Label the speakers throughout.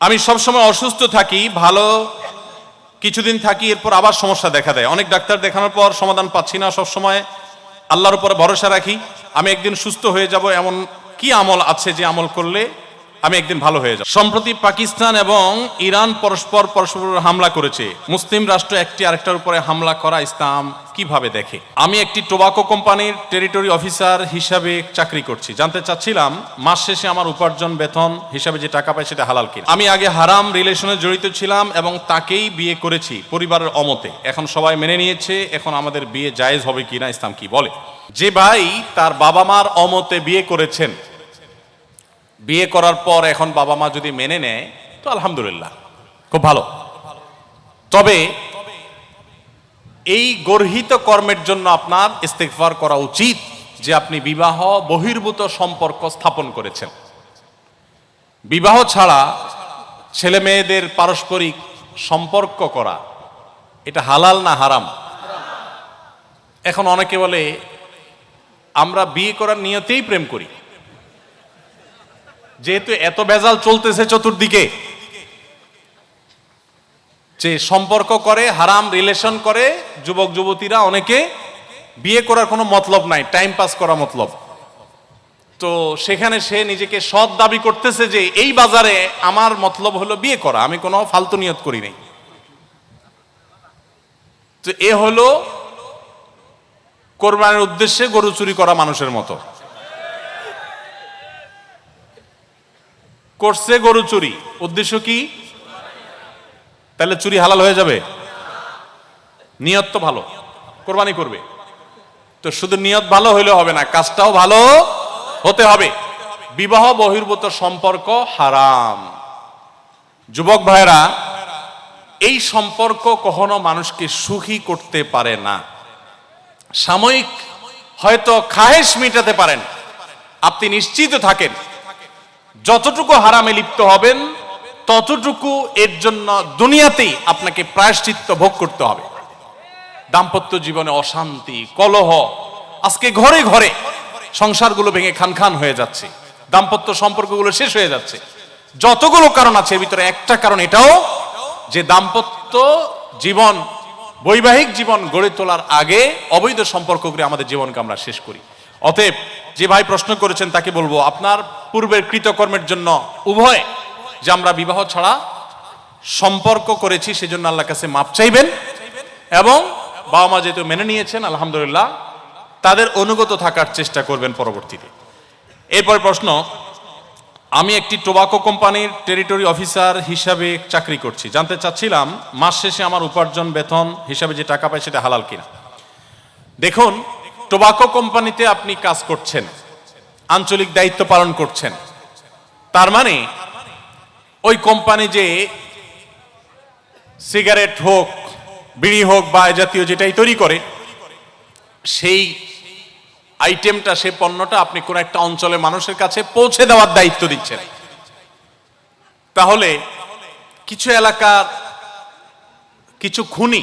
Speaker 1: আমি সবসময় অসুস্থ থাকি, ভালো কিছুদিন থাকি, এরপর আবার সমস্যা দেখা দেয়। অনেক ডাক্তার দেখানোর পর সমাধান পাচ্ছি না সবসময়। আল্লাহর উপরে ভরসা রাখি। আমি একদিন সুস্থ হয়ে যাব, এমন কি আমল আছে যে আমল করলে আমি একদিন ভালো হয়ে যাব। সম্প্রতি পাকিস্তান এবং ইরান পরস্পর পরস্পর হামলা করেছে। মুসলিম রাষ্ট্র একটি আরেকটার উপরে হামলা করা ইসলাম কীভাবে দেখে? আমি একটি টোবাকো কোম্পানির টেরিটরি অফিসার হিসাবে চাকরি করছি। জানতে চাচ্ছিলাম, মাস শেষে আমার উপার্জন বেতন হিসাবে যে টাকা পাই সেটা হালাল কিনা। আমি আগে হারাম রিলেশনে জড়িত ছিলাম এবং তাকেই বিয়ে করেছি পরিবারের অমতে। এখন সবাই মেনে নিয়েছে, এখন আমাদের বিয়ে জায়েজ হবে কিনা ইসলাম কি বলে? যে ভাই তার বাবা মার অমতে বিয়ে করেছেন বিয়ে করার পর এখন বাবা মা যদি মেনে নেয়, তো আলহামদুলিল্লাহ। খুব ভালো। তবে এই গর্হিত কর্মের জন্য আপনার ইস্তেকফার করা উচিত যে আপনি বিবাহ বহির্ভূত সম্পর্ক স্থাপন করেছেন। বিবাহ ছাড়া ছেলে মেয়েদের পারস্পরিক সম্পর্ক করা, এটা হালাল না হারাম? এখন অনেকে বলে, আমরা বিয়ে করার নিয়তেই প্রেম করি। যেহেতু এত বেজাল চলতেছে চতুর্দিকে, যে সম্পর্ক করে, হারাম রিলেশন করে, যুবক, যুবতীরা অনেকে বিয়ে করার কোনো মতলব নাই টাইম পাস করা মতলব। তো সেখানে সে নিজেকে সৎ দাবি করতেছে যে এই বাজারে আমার মতলব হলো বিয়ে করা, আমি কোনো ফালতু নিয়ত করি নাই। তো এ হলো কোরবানির উদ্দেশ্যে গরু চুরি করা মানুষের মতো। করছে গরু চুরি। উদ্দেশ্য কি? তাহলে চুরি হালাল হয়ে যাবে? নিয়ত তো ভালো। কোরবানি করবে। তো শুধু নিয়ত ভালো হইলে হবে না, কাজটাও ভালো হতে হবে। বিবাহ বহির্ভূত সম্পর্ক হারাম। যুবক ভাইরা এই সম্পর্ক কখনো মানুষকে সুখী করতে পারে না। সাময়িক হয়তো খাহেশ মিটাতে পারেন। আপনি নিশ্চিত থাকেন যতটুকু হারামে লিপ্ত হবেন, ততটুকু এর জন্য দুনিয়াতেই আপনাকে প্রায়শ্চিত্ত ভোগ করতে হবে। দাম্পত্য জীবনে অশান্তি, কলহ, আজকে ঘরে ঘরে সংসারগুলো ভেঙে খান খান হয়ে যাচ্ছে। দাম্পত্য সম্পর্কগুলো শেষ হয়ে যাচ্ছে। যতগুলো কারণ আছে, এর ভিতরে একটা কারণ এটাও, যে দাম্পত্য জীবন, বৈবাহিক জীবন গড়ে তোলার আগে অবৈধ সম্পর্ক করে আমাদের জীবনকে আমরা শেষ করি। অতএব যে ভাই প্রশ্ন করেছেন তাকে বলব, আপনার পূর্বের কৃতকর্মের জন্য উভয় যে আমরা বিবাহ ছাড়া সম্পর্ক করেছি, সেজন্য আল্লাহ কাছে মাপ চাইবেন এবং বাবা মা যেহেতু মেনে নিয়েছেন, আলহামদুলিল্লাহ, তাদের অনুগত থাকার চেষ্টা করবেন পরবর্তীতে। এরপর প্রশ্ন, আমি একটি টোবাকো কোম্পানির টেরিটরি অফিসার হিসাবে চাকরি করছি। জানতে চাচ্ছিলাম, মাস শেষে আমার উপার্জন, বেতন হিসাবে যে টাকা পাই সেটা হালাল কিনা। দেখুন টোবাকো কোম্পানিতে আপনি কাজ করছেন, আঞ্চলিক দায়িত্ব পালন করছেন। তার মানে ওই কোম্পানি যে সিগারেট হোক, বিড়ি হোক বা জাতীয় যেটাই তৈরি করে, সেই আইটেমটা সে পণ্যটা আপনি কোন একটা অঞ্চলে মানুষের কাছে পৌঁছে দেওয়ার দায়িত্ব দিচ্ছেন। তাহলে কিছু এলাকার কিছু খুনি,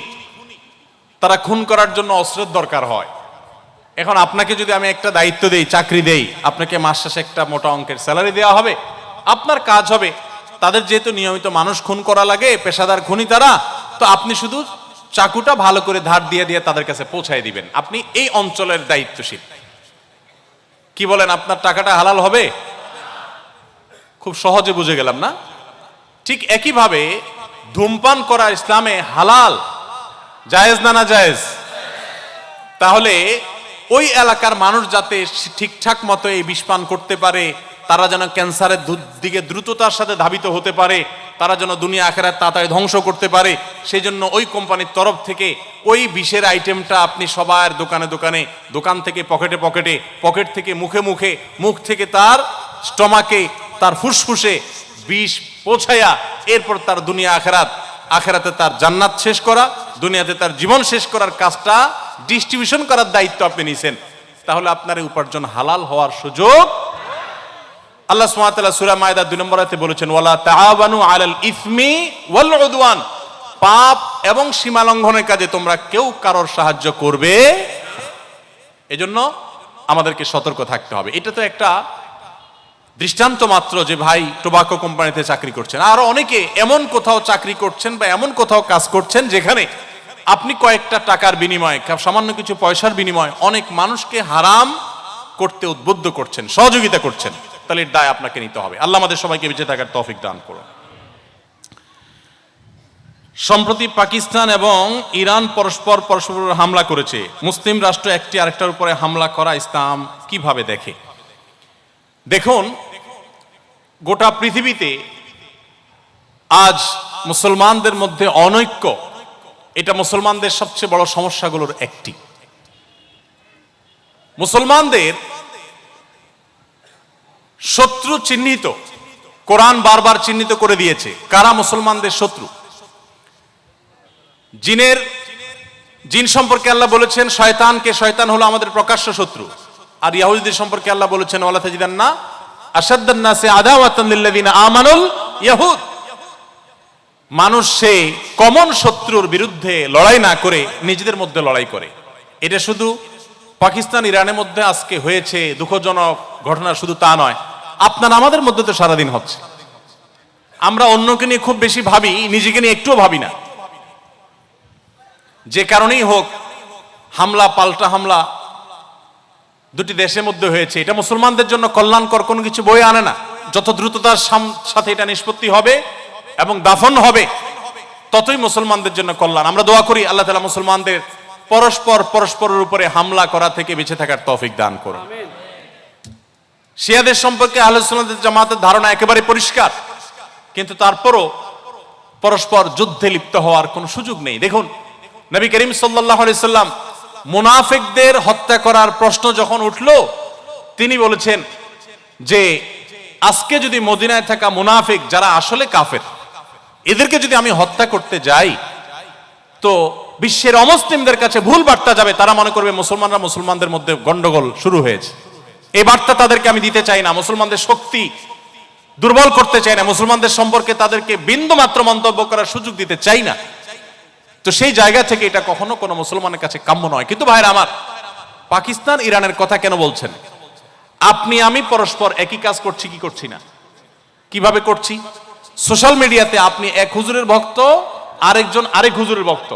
Speaker 1: তারা খুন করার জন্য অস্ত্রের দরকার হয়। এখন আপনাকে যদি আমি একটা দায়িত্ব দেই, চাকরি দেই, আপনাকে মাস শেষে একটা মোটা অঙ্কের স্যালারি দেওয়া হবে। আপনার কাজ হবে। তাদের যেহেতু নিয়মিত মানুষ খুন করা লাগে, পেশাদার খুনি তারা তো আপনি শুধু চাকুটা ভালো করে ধার দিয়ে দিয়ে তাদের কাছে পৌঁছায় দিবেন। আপনি এই অঞ্চলের দায়িত্বশীল। কি বলেন, আপনার টাকাটা হালাল হবে? খুব সহজে বুঝে গেলাম না? ঠিক একইভাবে ধূমপান করা ইসলামে হালাল। জায়েজ না না জায়েজ? তাহলে ওই এলাকার মানুষ যাতে ঠিকঠাক মতো এই বিষ পান করতে পারে, তারা যেন ক্যান্সারের দিকে দ্রুততার সাথে ধাবিত হতে পারে, তারা যেন দুনিয়া আখেরাত তাড়াতাড়ি ধ্বংস করতে পারে সেই জন্য ওই কোম্পানির তরফ থেকে ওই বিষের আইটেমটা আপনি সবার দোকানে দোকানে, দোকান থেকে পকেটে পকেটে পকেট থেকে মুখে মুখে, মুখ থেকে তার স্টমাকে, তার ফুসফুসে বিষ পৌঁছায়া এরপর তার দুনিয়া আখেরাত, আখেরাতে তার জান্নাত শেষ করা, দুনিয়াতে তার জীবন শেষ করার কাজটা ডিস্ট্রিবিউশন করার দায়িত্ব আপনি নিছেন, তাহলে আপনার উপার্জন হালাল হওয়ার সুযোগ। আল্লাহ সুবহানাহু সূরা মায়দা 2 নম্বর আয়াতে বলেছেন, ওয়ালা তাআবানু আলাল ইসমি ওয়াল উদওয়ান। পাপ এবং সীমা লঙ্ঘনের কাজে তোমরা কেউ কারোর সাহায্য করবে এজন্য আমাদেরকে সতর্ক থাকতে হবে। এটা তো একটা দৃষ্টান্ত মাত্র যে ভাই টোবাকো কোম্পানিতে চাকরি করছেন। আরও অনেকে এমন কোথাও চাকরি করছেন বা এমন কোথাও কাজ করছেন যেখানে আপনি কয়েকটা টাকার বিনিময়ে সামান্য কিছু পয়সার বিনিময়ে অনেক মানুষকে হারাম করতে উদ্বুদ্ধ করছেন, সহযোগিতা করছেন। তাহলে দায় আপনাকে নিতে হবে। আল্লাহ আমাদের সবাইকে বেঁচে থাকার তৌফিক দান করুন। সম্প্রতি পাকিস্তান এবং ইরান পরস্পর পরস্পর হামলা করেছে। মুসলিম রাষ্ট্র একটি আরেকটার উপরে হামলা করা ইসলাম কীভাবে দেখে? দেখুন, গোটা পৃথিবীতে আজ মুসলমানদের মধ্যে অনৈক্য এটা মুসলমানদের সবচেয়ে বড় সমস্যাগুলোর একটি। মুসলমানদের শত্রু চিহ্নিত, কোরআন বারবার চিহ্নিত করে দিয়েছে। কারা মুসলমানদের শত্রু? জিনের, জিন সম্পর্কে আল্লাহ বলেছেন, শয়তানকে, শয়তান হলো আমাদের প্রকাশ্য শত্রু। আর ইয়াহুদিদের সম্পর্কে আল্লাহ বলেছেন, ওয়ালা তাজিদান্না আসাদ্দান নাসে আদাওয়াতান লিল্লাযিনা আমানুল ইয়াহুদ। মানুষ সে কমন শত্রুর বিরুদ্ধে লড়াই না করে নিজেদের মধ্যে লড়াই করে। এটা শুধু পাকিস্তান, ইরানের মধ্যে আজকে হয়েছে দুঃখজনক ঘটনা শুধু তা নয়। আপনার আমাদের মধ্যে তো সারাদিন হচ্ছে। আমরা অন্যকে নিয়ে খুব বেশি ভাবি, নিজেকে নিয়ে একটুও ভাবি না। যে কারণেই হোক, হামলা, পাল্টা হামলা দুটি দেশের মধ্যে হয়েছে। এটা মুসলমানদের জন্য কল্যাণকর কোনো কিছু বয়ে আনে না। যত দ্রুততার সাথে এটা নিষ্পত্তি হবে এবং দাফন হবে ততই মুসলমানদের জন্য কল্যাণ। আমরা দোয়া করি আল্লাহ তালা মুসলমানদের পরস্পর পরস্পরের উপরে হামলা করা থেকে বেঁচে থাকার তৌফিক দান করুন। শিয়াদের সম্পর্কে আলোচনাদের জামাতের ধারণা একেবারে পরিষ্কার কিন্তু তারপরও পরস্পর যুদ্ধে লিপ্ত হওয়ার কোনো সুযোগ নেই। দেখুন নবী করিম সাল্লাহ সাল্লাম মুনাফিকদের হত্যা করার প্রশ্ন যখন উঠল তিনি বলেছেন যে আজকে যদি মদিনায় থাকা মুনাফিক যারা আসলে কাফের এদেরকে যদি আমি হত্যা করতে যাই, তো বিশ্বের অমুসলিমদের কাছে ভুল বার্তা যাবে। তারা মনে করবে মুসলমানরা মুসলমানদের মধ্যে গন্ডগোল শুরু হয়েছে। এই বার্তা তাদেরকে আমি দিতে চাই না। মুসলমানদের শক্তি দুর্বল করতে চাই না। মুসলমানদের সম্পর্কে তাদেরকে বিন্দু মাত্র মন্তব্য করার সুযোগ দিতে চাই না। তো সেই জায়গা থেকে এটা কখনো কোনো মুসলমানের কাছে কাম্য নয়। কিন্তু ভাইরা আমার, পাকিস্তান ইরানের কথা কেন বলছেন? আপনি, আমি পরস্পর একই কাজ করছি, কি করছি না? কীভাবে করছি? সোশ্যাল মিডিয়াতে আপনি এক হুজুরের ভক্ত, আরেকজন আরেক হুজুরের ভক্ত।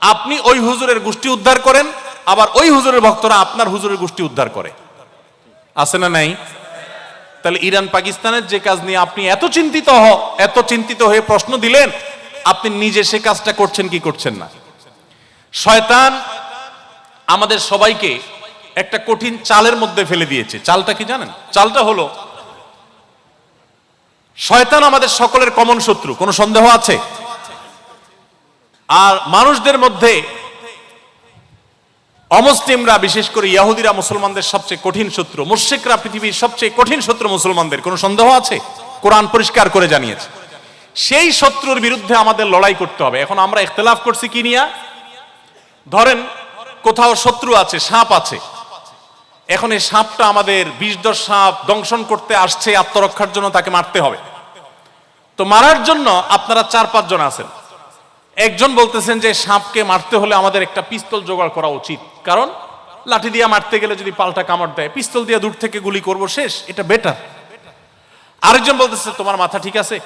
Speaker 1: আপনি ওই হুজুরের গোষ্ঠী উদ্ধার করেন, আবার ওই হুজুরের ভক্তরা আপনার হুজুরের গোষ্ঠী উদ্ধার করে। আছে না নাই? তাহলে ইরান, পাকিস্তানের যে কাজ নিয়ে আপনি এত চিন্তিত হ, এত চিন্তিত হয়ে প্রশ্ন দিলেন, আপনি নিজে সে কাজটা করছেন কি করছেন না? শয়তান আমাদের সবাইকে একটা কঠিন চালের মধ্যে ফেলে দিয়েছে। চালটা কি জানেন? চালটা হলো শয়তান আমাদের সকলের কমন শত্রু। কোনো সন্দেহ আছে? আর মানুষদের মধ্যে অমুসলিমরা, বিশেষ করে ইয়াহুদিরা মুসলমানদের সবচেয়ে কঠিন শত্রু মুর্শিকরা পৃথিবীর সবচেয়ে কঠিন শত্রু মুসলমানদের। কোনো সন্দেহ আছে? কোরআন পরিষ্কার করে জানিয়েছে। সেই শত্রুর বিরুদ্ধে আমাদের লড়াই করতে হবে। এখন আমরা ইখতলাফ করছি কি নিয়া? ধরেন কোথাও শত্রু আছে, সাপ আছে। এখন এই সাপটা আমাদের বিষ দশ সাপ দংশন করতে আসছে, আত্মরক্ষার জন্য তাকে মারতে হবে। তো মারার জন্য আপনারা চার পাঁচজন আছেন। একজন বলতেছেন যে সাপকে মারতে হলে আমাদের একটা পিস্তল জোগাড় করা উচিত। কারণ লাঠি দিয়ে মারতে গেলে যদি পাল্টা কামড় দেয়, পিস্তল দিয়ে দূর থেকে গুলি করব, শেষ, এটা বেটার আরেকজন বলতেছে, তোমার মাথা ঠিক আছে?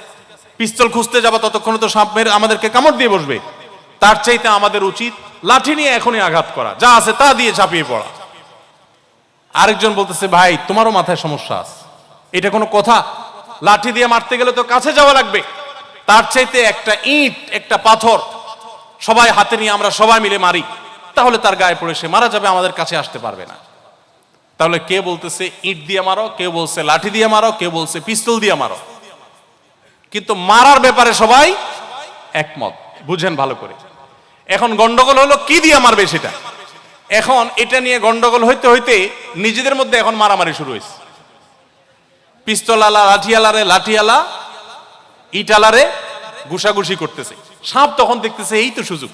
Speaker 1: পিস্তল খুঁজতে যাব ততক্ষণ তো সাপ মেরে আমাদেরকে কামড় দিয়ে বসবে। তার চাইতে আমাদের উচিত লাঠি নিয়ে এখনই আঘাত করা। যা আছে তা দিয়ে ঝাঁপিয়ে পড়া। আরেকজন বলতেছে, ভাই, তোমারও মাথায় সমস্যা আছে। এটা কোনো কথা? লাঠি দিয়ে মারতে গেলে তো কাছে যাওয়া লাগবে। তার চাইতে একটা ইট, একটা পাথর সবাই হাতে নিয়ে আমরা সবাই মিলে মারি। তাহলে তার গায়ে পড়ে সে মারা যাবে, আমাদের কাছে আসতে পারবে না। তাহলে কে বলতেছে ইট দিয়ে মারো কেউ বলছে লাঠি দিয়ে মারো কেউ বলছে পিস্তল দিয়ে মারো? কিন্তু মারার ব্যাপারে সবাই একমত। বুঝেন ভালো করে। এখন গন্ডগোল হলো কি দিয়ে মারবে সেটা? এখন এটা নিয়ে গন্ডগোল হইতে হইতে নিজেদের মধ্যে এখন মারামারি শুরু হয়েছে। পিস্তলালা, লাঠিয়ালারে, লাঠিয়ালা, ইটালারে ঘুষাঘুষি করতেছে। সাপ তখন দেখতেছে, এই তো সুযোগ।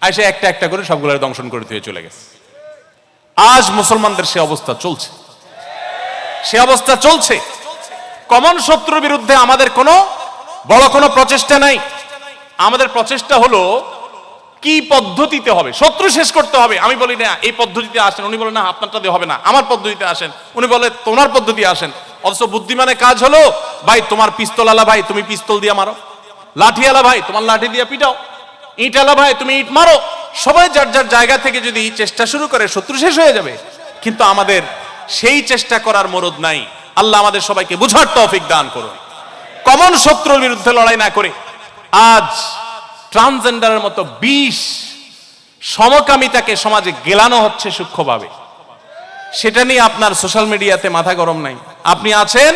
Speaker 1: আইসে একটা একটা করে সবগুলোর দংশন করে দিয়ে চলে গেছে। আজ মুসলমানদের সে অবস্থা চলছে। সে অবস্থা চলছে। কমন শত্রুর বিরুদ্ধে আমাদের কোনো বড় কোনো প্রচেষ্টা নাই। আমাদের প্রচেষ্টা হলো, কি পদ্ধতিতে হবে? শত্রু শেষ করতে হবে। আমি বলি, না, এই পদ্ধতিতে আসেন। উনি বলেন না আপনারটা দিয়ে হবে না। আমার পদ্ধতিতে আসেন। উনি বলে, তোমার পদ্ধতি আসেন। অথচ বুদ্ধিমানের কাজ হলো, ভাই, তোমার পিস্তল আলা ভাই, তুমি পিস্তল দিয়ে মারো। লাঠি আলা ভাই, তোমার লাঠি দিয়ে পিটাও। ইট আলা ভাই, তুমি ইট মারো। সবাই যার যার জায়গা থেকে যদি চেষ্টা শুরু করে, শত্রু শেষ হয়ে যাবে। কিন্তু আমাদের সেই চেষ্টা করার মরদ নাই। আল্লাহ আমাদের সবাইকে বুঝার তৌফিক দান করুন। কমন শত্রুর বিরুদ্ধে লড়াই না করে, আজ ট্রান্সজেন্ডারের মতো বিষ সমকামিতাকে সমাজে গেলানো হচ্ছে সূক্ষ্মভাবে। সেটা নিয়ে আপনার সোশ্যাল মিডিয়াতে মাথা গরম নাই। আপনি আছেন?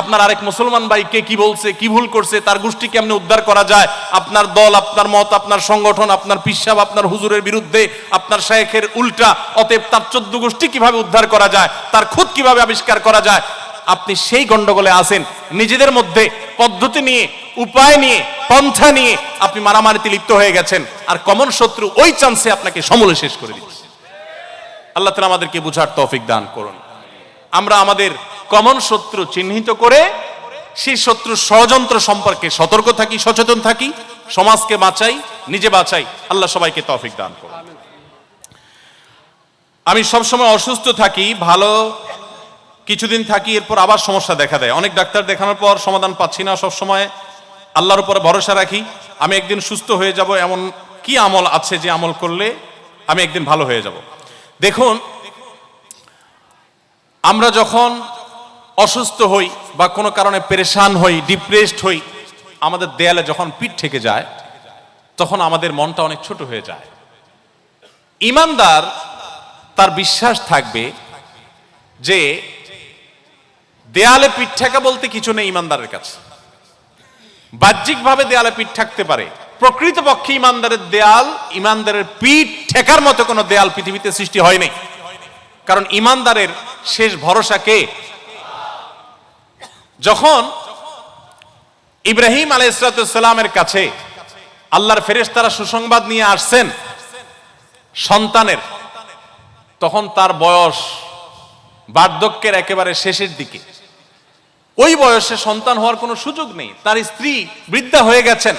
Speaker 1: আপনার আরেক মুসলমান ভাই কে কি বলছে, কি ভুল করছে, তার গোষ্ঠী কেমনে উদ্ধার করা যায়? আপনার দল, আপনার মত, আপনার সংগঠন, আপনার পিসাব, আপনার হুজুরের বিরুদ্ধে, আপনার শায়েখের উল্টা, অতএব তার চোদ্দ গোষ্ঠী কীভাবে উদ্ধার করা যায়, তার খুদ কীভাবে আবিষ্কার করা যায়? আপনি সেই গন্ডগোলে আসেন নিজেদের মধ্যে পদ্ধতি নিয়ে, উপায় নিয়ে, পন্থা নিয়ে আপনি মারামারিতে লিপ্ত হয়ে গেছেন। আর কমন শত্রু ওই চান্সে আপনাকে সমূলে শেষ করে দিচ্ছে। আল্লাহ তালা আমাদেরকে বুঝার তৌফিক দান করুন। আমরা আমাদের কমন শত্রু চিহ্নিত করে, সেই শত্রু ষড়যন্ত্র সম্পর্কে সতর্ক থাকি, সচেতন থাকি, সমাজকে বাঁচাই, নিজে বাঁচাই। আল্লাহ সবাইকে তফিক দান করুন। আমি সবসময় অসুস্থ থাকি, ভালো কিছুদিন থাকি, এরপর আবার সমস্যা দেখা দেয়। অনেক ডাক্তার দেখানোর পর সমাধান পাচ্ছি না সবসময়। আল্লাহর উপরে ভরসা রাখি, আমি একদিন সুস্থ হয়ে যাব, এমন কি আমল আছে যে আমল করলে আমি একদিন ভালো হয়ে যাব। দেখুন আমরা যখন অসুস্থ হই বা কোনো কারণে পেরেশান হই ডিপ্রেসড হই, আমাদের দেয়ালে যখন পিঠ থেকে যায়, তখন আমাদের মনটা অনেক ছোট হয়ে যায়। ইমানদার তার বিশ্বাস থাকবে যে দেয়ালে পিঠ ঠেকা বলতে কিছু নেই ইমানদারের কাছে। বাহ্যিকভাবে দেয়ালে পিঠ থাকতে পারে। প্রকৃতপক্ষে ইমানদারের দেয়াল, ইমানদারের পিঠ ঠেকার মতো কোনো দেয়াল পৃথিবীতে সৃষ্টি হয়নি কারণ ইমানদারের শেষ ভরসা কে? যখন ইব্রাহিম আলাইসালামের কাছে আল্লাহর ফেরেশতারা সুসংবাদ নিয়ে আসছেন সন্তানের, তখন তার বয়স বার্ধক্যের একেবারে শেষের দিকে। ওই বয়সে সন্তান হওয়ার কোনো সুযোগ নেই। তার স্ত্রী বৃদ্ধা হয়ে গেছেন।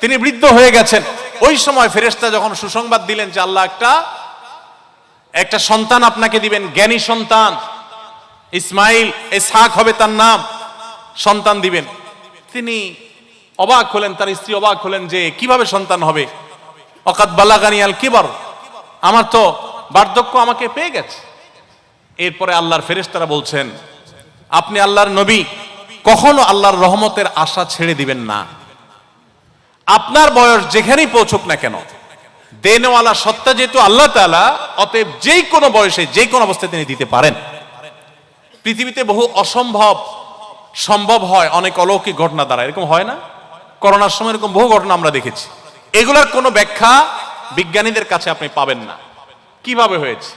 Speaker 1: তিনি বৃদ্ধ হয়ে গেছেন। ওই সময় ফেরেশতা যখন সুসংবাদ দিলেন যে আল্লাহ একটা একটা সন্তান আপনাকে দিবেন, জ্ঞানী সন্তান। ইসমাইল এসহাক হবে তার নাম। সন্তান দিবেন। তিনি অবাক হলেন, তার স্ত্রী অবাক হলেন যে কীভাবে সন্তান হবে? অকাত বালাগানি আল কিবার। আমার তো বার্ধক্য আমাকে পেয়ে গেছে। এরপরে আল্লাহর ফেরেশতারা বলছেন, আপনি আল্লাহর নবী, কখনো আল্লাহর রহমতের আশা ছেড়ে দিবেন না। আপনার বয়স যেখানেই পৌঁছুক না কেন দেনওয়ালা সত্তা যেহেতু আল্লাহ তাআলা, অতএব যেই কোনো বয়সে যে কোনো অবস্থায় তিনি দিতে পারেন। পৃথিবীতে বহু অসম্ভব সম্ভব হয়, অনেক অলৌকিক ঘটনা দ্বারা। এরকম হয় না? করোনার সময় এরকম বহু ঘটনা আমরা দেখেছি। এগুলার কোনো ব্যাখ্যা বিজ্ঞানীদের কাছে আপনি পাবেন না। কীভাবে হয়েছে?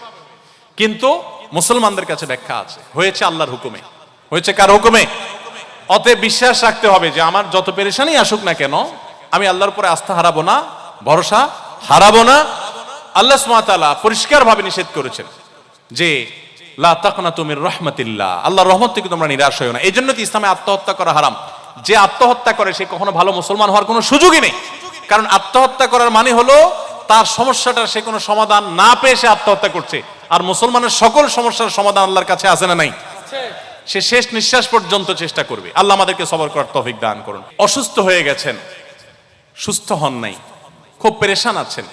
Speaker 1: কিন্তু মুসলমানদের কাছে ব্যাখ্যা আছে। হয়েছে আল্লাহর হুকুমে। হয়েছে কার হুকুমে? অতএব বিশ্বাস রাখতে হবে যে, আমার যত পেরেশানি আসুক না কেন, আমি আল্লাহর উপরে আস্থা হারাবো না, ভরসা হারাবো না। আল্লাহ সুমাতালা পরিষ্কার ভাবে নিষেধ করেছেন যে, লা তাকনা তুমির রহমতিল্লাহ। আল্লাহর রহমত থেকে তোমরা নিরাশ হয়েও না। এই জন্য ইসলামে আত্মহত্যা করা হারাম। যে আত্মহত্যা করে, সে কখনো ভালো মুসলমান হওয়ার কোনো সুযোগই নেই। কারণ আত্মহত্যা করার মানে হলো, তার সমস্যাটার সে কোনো সমাধান না পেয়ে সে আত্মহত্যা করছে। আর মুসলমানের সকল সমস্যার সমাধান আল্লাহর কাছে আছে না নাই? সে শেষ নিঃশ্বাস পর্যন্ত চেষ্টা করবে। আল্লাহ আমাদেরকে সবর করার তৌফিক দান করুন। অসুস্থ হয়ে গেছেন, সুস্থ হন নাই। খুব পেরেশান আছেন।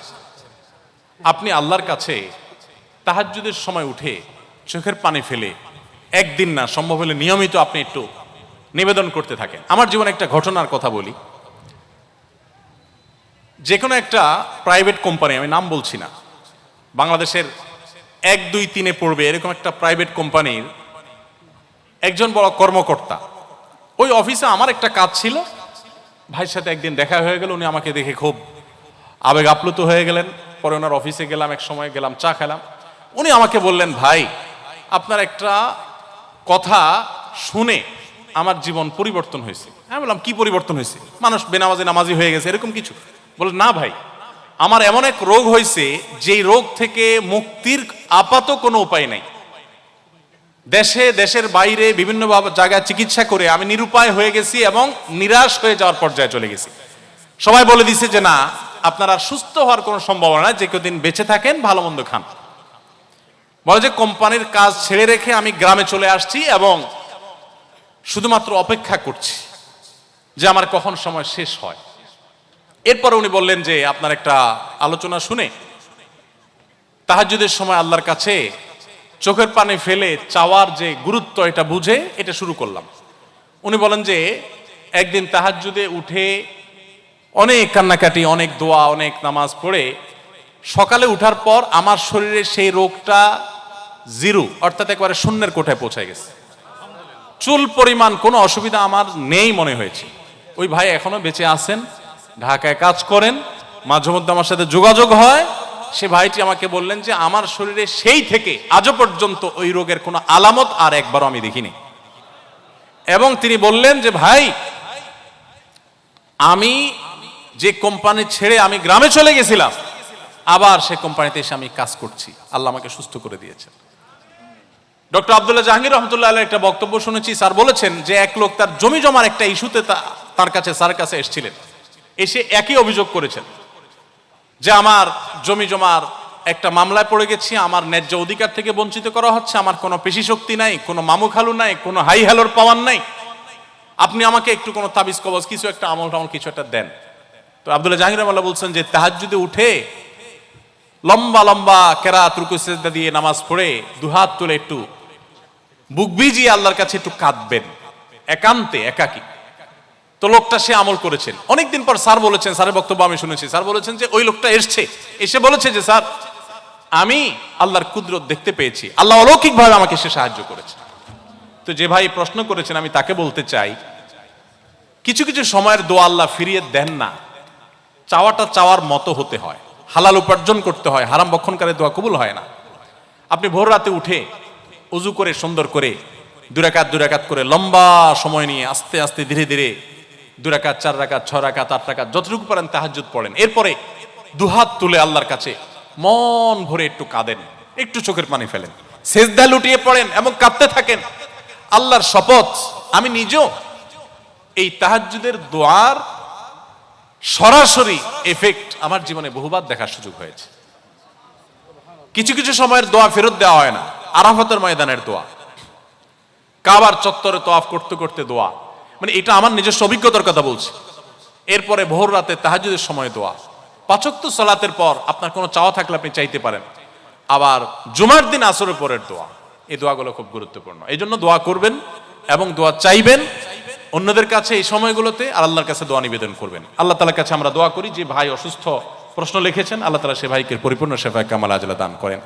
Speaker 1: আপনি আল্লাহর কাছে তাহাজ্জুদের সময় উঠে চোখের পানি ফেলে, একদিন না, সম্ভব হলে নিয়মিত আপনি একটু নিবেদন করতে থাকেন। আমার জীবনে একটা ঘটনার কথা বলি। যে কোনো একটা প্রাইভেট কোম্পানি আমি নাম বলছি না, বাংলাদেশের এক, দুই, তিনে পড়বে এরকম একটা প্রাইভেট কোম্পানির একজন বড় কর্মকর্তা। ওই অফিসে আমার একটা কাজ ছিল। ভাইয়ের সাথে একদিন দেখা হয়ে গেল, উনি আমাকে দেখে খুব আবেগ আপ্লুত হয়ে গেলেন, পরে ওনার অফিসে গেলাম, এক সময় গেলাম, চা খেলাম। উনি আমাকে বললেন, ভাই, আপনার একটা কথা শুনে আমার জীবন পরিবর্তন হয়েছে। আমি বললাম, কি পরিবর্তন হয়েছে? মানুষ বেনামাজি নামাজি হয়ে গেছে, এরকম কিছু। বলে না ভাই, আমার এমন এক রোগ হয়েছে, যেই রোগ থেকে মুক্তির আপাত কোনো উপায় নাই। দেশে, দেশের বাইরে বিভিন্ন জায়গায় চিকিৎসা করে আমি নিরুপায় হয়ে গেছি এবং নিরাশ হয়ে যাওয়ার পর্যায়ে চলে গেছি। সবাই বলে দিছে যে, না আপনার আর সুস্থ হওয়ার কোনো সম্ভাবনা নাই, যে কদিন বেঁচে থাকেন, ভালো মন্দ খান। বলে যে, কোম্পানির কাজ ছেড়ে রেখে আমি গ্রামে চলে আসছি এবং শুধুমাত্র অপেক্ষা করছি যে আমার কখন সময় শেষ হয়। এরপরে উনি বললেন যে, আপনার একটা আলোচনা শুনে তাহাজুদের সময় আল্লাহর কাছে চোখের পানি ফেলে চাওয়ার যে গুরুত্ব, এটা বুঝে এটা শুরু করলাম। উনি বলেন যে, একদিন তাহাজুদে উঠে অনেক কান্নাকাটি, অনেক দোয়া, অনেক নামাজ পড়ে সকালে উঠার পর আমার শরীরে সেই রোগটা জিরো, অর্থাৎ একবারে শূন্যের কোঠায় পৌঁছে গেছে। চুল পরিমাণ কোনো অসুবিধা আমার নেই মনে হয়েছে। ওই ভাই এখনও বেঁচে আছেন, ঢাকায় কাজ করেন, মাঝে মধ্যে আমার সাথে যোগাযোগ হয়। সে ভাইটি আমাকে বললেন যে, আমার শরীরে সেই থেকে আজও পর্যন্ত ওই রোগের কোনো আলামত আর একবারও আমি দেখিনি। এবং তিনি বললেন যে, ভাই, আমি যে কোম্পানি ছেড়ে আমি গ্রামে চলে গেছিলাম, আবার সে কোম্পানিতে এসে আমি কাজ করছি। আল্লাহ আমাকে সুস্থ করে দিয়েছেন। ডক্টর আবদুল্লাহ জাহাঙ্গীর রহমতুল্লাহ একটা বক্তব্য শুনেছি, স্যার বলেছেন যে এক লোক তার জমি জমার একটা ইস্যুতে তার কাছে, স্যার কাছে এসেছিলেন। এসে একই অভিযোগ করেছেন যে আমার জমি জমার একটা মামলায় পড়ে গেছি, আমার ন্যায্য অধিকার থেকে বঞ্চিত করা হচ্ছে, আমার কোনো পেশি শক্তি নাই, কোনো মামু খালু নাই, কোনো হাই হ্যালোর পাওয়ার নাই। আপনি আমাকে একটু কোনো তাবিজ কবজ, কিছু একটা আমল টামল কিছু একটা দেন। তো আবদুল্লাহ রহমাল্লাহ বলছেন যে তাহাজ যদি উঠে লম্বা লম্বা কেরাত রুকু সেজদা দিয়ে নামাজ পড়ে দুহাত তুলে একটু বুক ভিজিয়ে আল্লাহর কাছে একটু কাঁদবেন। একান্তে, একাকী। তো লোকটা সে আমল করেছেন। অনেকদিন পর স্যার বলেছেন, স্যারের বক্তব্য আমি শুনেছি, স্যার বলেছেন যে ওই লোকটা এসছে। এসে বলেছে যে, স্যার, আমি আল্লাহর কুদরত দেখতে পেয়েছি। আল্লাহ অলৌকিকভাবে আমাকে সে সাহায্য করেছে। তো যে ভাই প্রশ্ন করেছেন, আমি তাকে বলতে চাই, কিছু কিছু সময়ের দোয়া আল্লাহ ফিরিয়ে দেন না। চাওয়াটা চাওয়ার মতো হতে হয়। হালাল উপার্জন করতে হয়। হারাম বক্ষণকারে দোয়া কবুল হয় না। আপনি ভোর রাতে উঠে উজু করে, সুন্দর করে দুরাকাত দুরাকাত করে লম্বা সময় নিয়ে আস্তে আস্তে ধীরে ধীরে দুরাকাত চার রাকাত ছ রাকাত, আট রাকাত, যতটুকু পারেন তাহাজ্জুদ পড়েন। এরপরে দুহাত তুলে আল্লাহর কাছে মন ভরে একটু কাঁদেন, একটু চোখের পানি ফেলেন। সেজদা লুটিয়ে পড়েন এবং কাঁদতে থাকেন। আল্লাহর শপথ, আমি নিজেও এই তাহাজ্জুদের দোয়ার সরাসরি এফেক্ট আমার জীবনে বহুবার দেখার সুযোগ হয়েছে। কিছু কিছু সময়ের দোয়া ফেরত দেওয়া হয় না। আরাফাতের ময়দানের দোয়া। কাবার চত্বরে তোয়াফ করতে করতে দোয়া। মানে এটা আমার নিজস্ব অভিজ্ঞতার কথা বলছি। এরপরে ভোর রাতে তাহাজুদের সময় দোয়া। পাচক্ত সলাতের পর আপনার কোনো চাওয়া থাকলে আপনি চাইতে পারেন। আবার জুমার দিন আসরের পরের দোয়া। এই দোয়াগুলো খুব গুরুত্বপূর্ণ। এই জন্য দোয়া করবেন এবং দোয়া চাইবেন। অন্যদের কাছে এই সময়গুলোতে আর আল্লাহর কাছে দোয়া নিবেদন করবেন। আল্লাহ তালার কাছে আমরা দোয়া করি, যে ভাই অসুস্থ প্রশ্ন লিখেছেন, আল্লাহ তালা সে ভাইকে পরিপূর্ণ সেফায় কামাল আজলা দান করেন।